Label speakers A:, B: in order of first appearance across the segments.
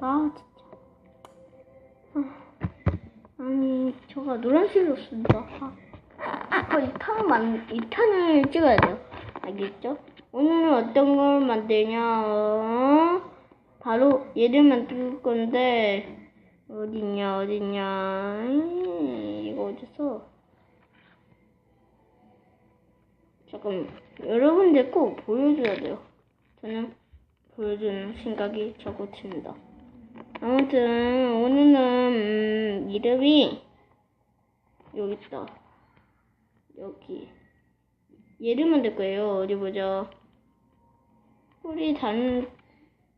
A: 아 진짜. 아, 아니 저가 노란색으로 쓴다. 아, 어, 이 탄을 만, 이 탄을 찍어야 돼요. 알겠죠? 오늘은 어떤 걸 만드냐? 어? 바로 얘를 만들 건데 어딨냐 어딨냐 음, 이거 어디서? 잠깐 여러분들 꼭 보여줘야 돼요. 저는 보여주는 생각이 적어집니다. 아무튼 오늘은 음, 이름이 여기 있다. 여기 얘를 만들 거예요. 어디 보자. 우리 단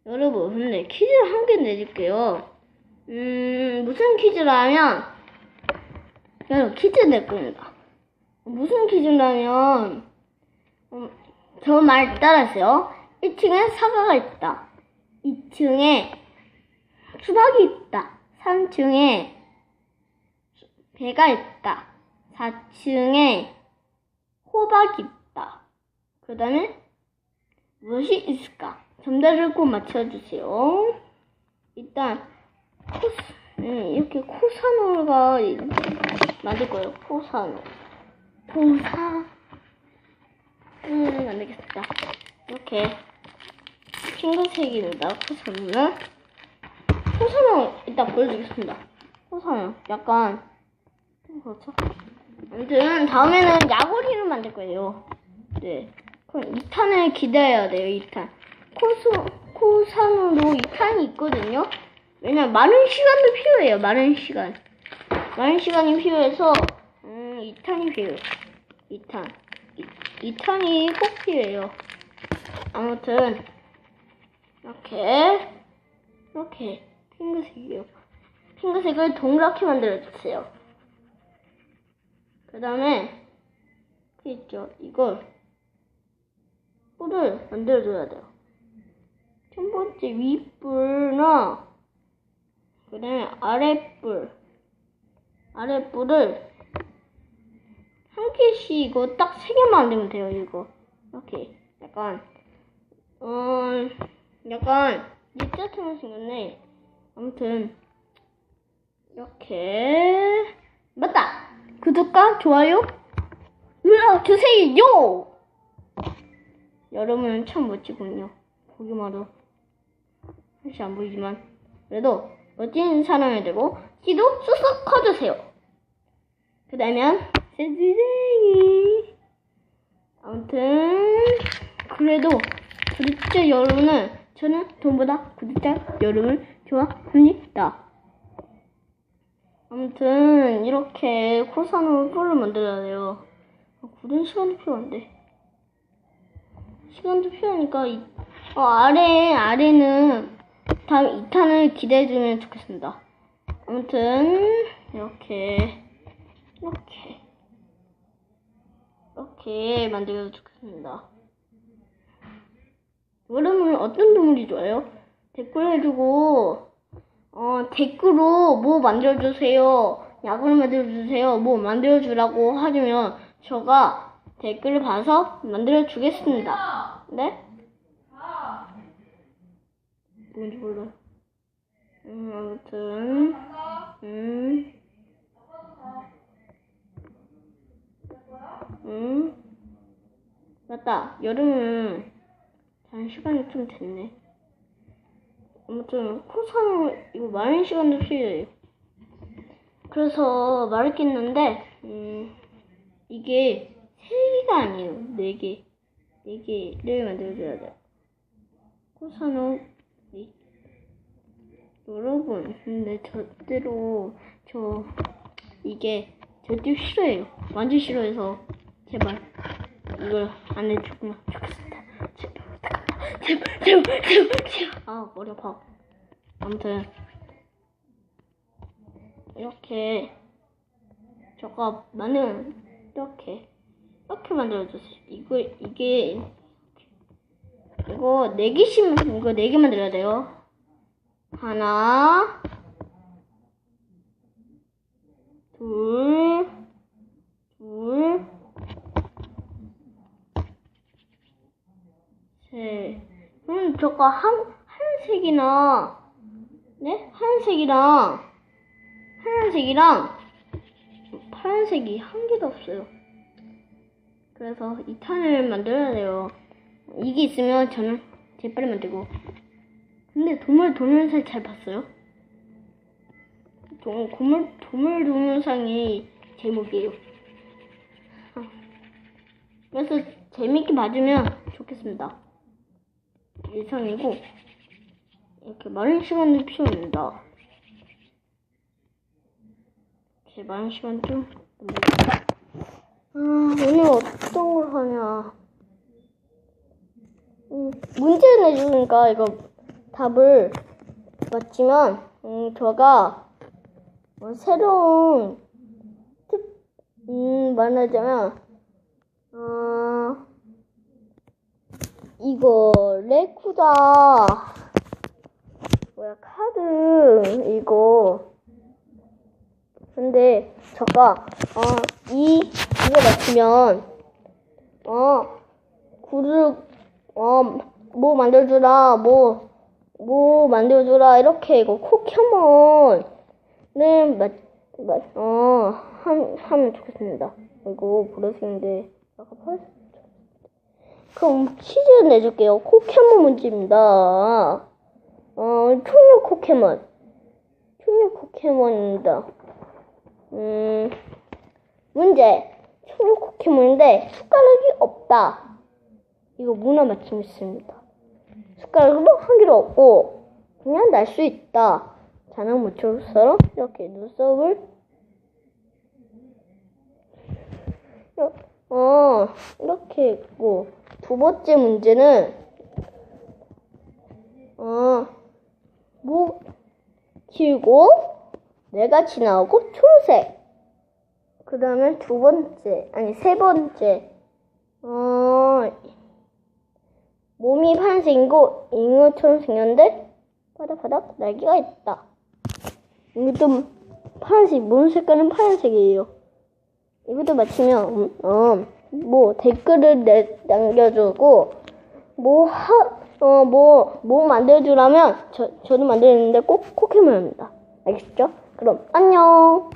A: 여러분 근데 퀴즈 한 개 내줄게요. 음 무슨 퀴즈라면 여러분 퀴즈 낼 겁니다. 무슨 퀴즈라면 음, 저말 따라하세요. 1층에 사과가 있다. 2층에 수박이 있다. 3층에 배가 있다. 4층에 호박이 있다. 그 다음에 무엇이 있을까? 정답을 꼭 맞춰주세요. 일단 코스, 음, 이렇게 코사노가 만들 거예요. 코사노. 코사. 음, 만들겠습니다. 이렇게 핑크색입니다. 코사노는. 코사노 이따 보여주겠습니다. 코사노 약간 좀 그렇죠? 아무튼 다음에는 야구리를 만들 거예요. 네. 그럼 2탄을 기다려야 돼요. 2탄. 코스 코사노로 2탄이 있거든요. 왜냐면 많은 시간도 필요해요. 많은 시간. 많은 시간이 필요해서 음 2탄이 필요해요. 2탄. 2, 2탄이 꼭 필요해요. 아무튼 이렇게 이렇게 핑크색이에요. 핑크색을 동그랗게 만들어 주세요. 그 다음에 있죠. 이걸 뿔을 만들어줘야 돼요. 첫 번째 윗뿔나 그 다음에 아랫뿔 아랫뿔을 한 개씩 이거 딱 세 개만 만들면 돼요. 이거 이렇게 약간 어 약간 입자처럼 생겼네. 아무튼 이렇게 맞다. 구독과 좋아요 눌러주세요. 여러분은 참 멋지군요. 보기만도 사실 안 보이지만 그래도 멋진 사람이 되고 키도 쑥쑥 커주세요. 그 다음에 세주생이 아무튼 그래도 구독자 여러분은 저는 돈보다 구독자 여러분을 좋아합니다. 아무튼 이렇게 코사노 뿔을 만들어야 돼요. 굳은 시간이 필요한데. 시간도 필요하니까 이, 어, 아래 아래는 다음 2탄을 기대해 주면 좋겠습니다. 아무튼 이렇게 이렇게 이렇게 만들어도 좋겠습니다. 여러분 어떤 동물이 좋아요? 댓글 해주고 어 댓글로 뭐 만들어주세요. 약을 만들어주세요. 뭐 만들어주라고 하시면 저가 댓글을 봐서 만들어주겠습니다. 네? 뭔지 몰라. 음, 아무튼, 음, 음, 맞다. 여름은 잔 시간이 좀 됐네. 아무튼 코사는 이거 많은 시간도 필요해요. 그래서 말했겠는데, 음, 이게 세 개가 아니에요. 네 개, 네 개를 만들어줘야 돼요. 코사는 네. 여러분, 근데 절대로 저 이게 절대 싫어해요. 완전 싫어해서 제발 이걸 안 해주면 부탁합니다. 제발 제발 제발 제발. 아 머리 아파. 아무튼 이렇게 저가 많은 이렇게 이렇게 만들어주세요. 이거 이게 이거 네 개씩 이거 네개 만들어야 돼요. 하나, 둘, 둘, 셋. 그럼 저거 한, 한 색이나 네? 하얀색이랑 하얀색이랑 파란색이 한 개도 없어요. 그래서 2탄을 만들어야 돼요. 이게 있으면 저는 제일 빨리 만들고. 근데 도물 동영상 잘 봤어요? 도, 도물, 도물 동영상이 제목이에요. 아. 그래서 재밌게 봐주면 좋겠습니다. 예상이고, 이렇게 많은 시간이 필요합니다. 이렇게 많은 시간 좀. 아, 오늘 어떤 걸 하냐. 음, 문제를 내주니까 이거 답을 맞히면, 음, 저가 어, 새로운 특, 음, 말하자면, 어, 이거, 레쿠다, 뭐야, 카드, 이거. 근데, 저가, 어, 이, 이거 맞추면, 어, 구를, 어, 뭐 만들어주라, 뭐, 뭐 만들어주라, 이렇게 이거 포켓몬을 맞, 맞, 어, 함, 하면 좋겠습니다. 이거 보라색인데, 약간 파란색. 그럼 퀴즈 내줄게요. 포켓몬 문제입니다. 어, 초녀 포켓몬. 초녀 포켓몬입니다. 음, 문제. 초녀 포켓몬인데, 숟가락이 없다. 이거 문화 맞춤 있습니다. 숟가락으로 한 개도 없고, 그냥 날 수 있다. 자는 모처럼 이렇게 눈썹을 어 이렇게 있고 두 번째 문제는 어 목 길고 뇌같이 나오고 초록색 그 다음에 두 번째 아니 세 번째 어 몸이 파란색이고 잉어처럼 생겼는데 바닥바닥 날개가 있다. 이것도 파란색, 몸 색깔은 파란색이에요. 이것도 맞히면, 음, 어, 뭐, 댓글을 내, 남겨주고, 뭐, 하, 어, 뭐, 뭐 만들어주라면, 저, 저도 만들었는데 꼭 포켓몬입니다. 알겠죠? 그럼, 안녕!